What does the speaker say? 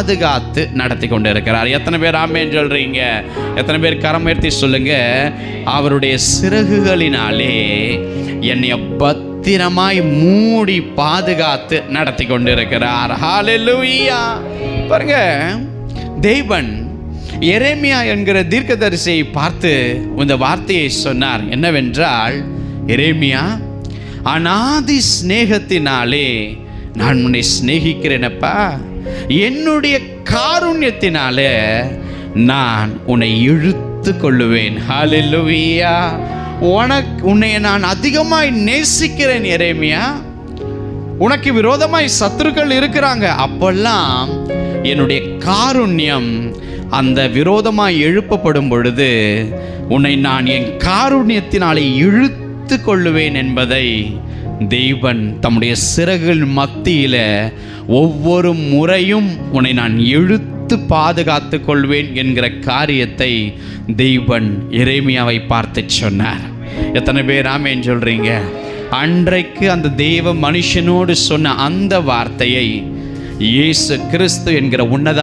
பாதுகாத்து நடத்தி கொண்டு இருக்கிறார் எத்தனை பேர் ஆமேன்னு சொல்றீங்க? எத்தனை பேர் கரம் உயர்த்தி சொல்லுங்க? அவருடைய சிறகுகளினாலே என்னை பத்திரமாய் மூடி பாதுகாத்து நடத்தி கொண்டு இருக்கிறார் ஹalleluya பாருங்க தெய்வன் எரேமியா என்கிற தீர்க்கதரிசியை பார்த்து இந்த வார்த்தையை சொன்னார். என்னவென்றால் எரேமியா அனாதி சிநேகத்தினாலே நான் உன்னை சிநேகிக்கிறேனப்பா. என்னுடைய காருண்யத்தினாலே நான் உன்னை இழுத்து கொள்ளுவேன். ஹாலெல்லுவியா உனக்கு உன்னை நான் அதிகமாய் நேசிக்கிறேன் எரேமியா. உனக்கு விரோதமாய் சத்துருக்கள் இருக்கிறாங்க. அப்பெல்லாம் என்னுடைய காருண்யம் அந்த விரோதமாய் எழுப்பப்படும் பொழுது உன்னை நான் என் காருண்யத்தினாலே இழுத்து கொள்ளுவேன் என்பதை தெய்வன் தம்முடைய சிறகுகள் மத்தியில ஒவ்வொரு முறையும் உன்னை நான் இழுத்து பாதுகாத்து கொள்வேன் என்கிற காரியத்தை தெய்வன் இறைமையாவை பார்த்து சொன்னார். எத்தனை பேர் ஆமேன்னு சொல்கிறீங்க அன்றைக்கு அந்த தெய்வ மனுஷனோடு சொன்ன அந்த வார்த்தையை இயேசு கிறிஸ்து என்கிற உன்னத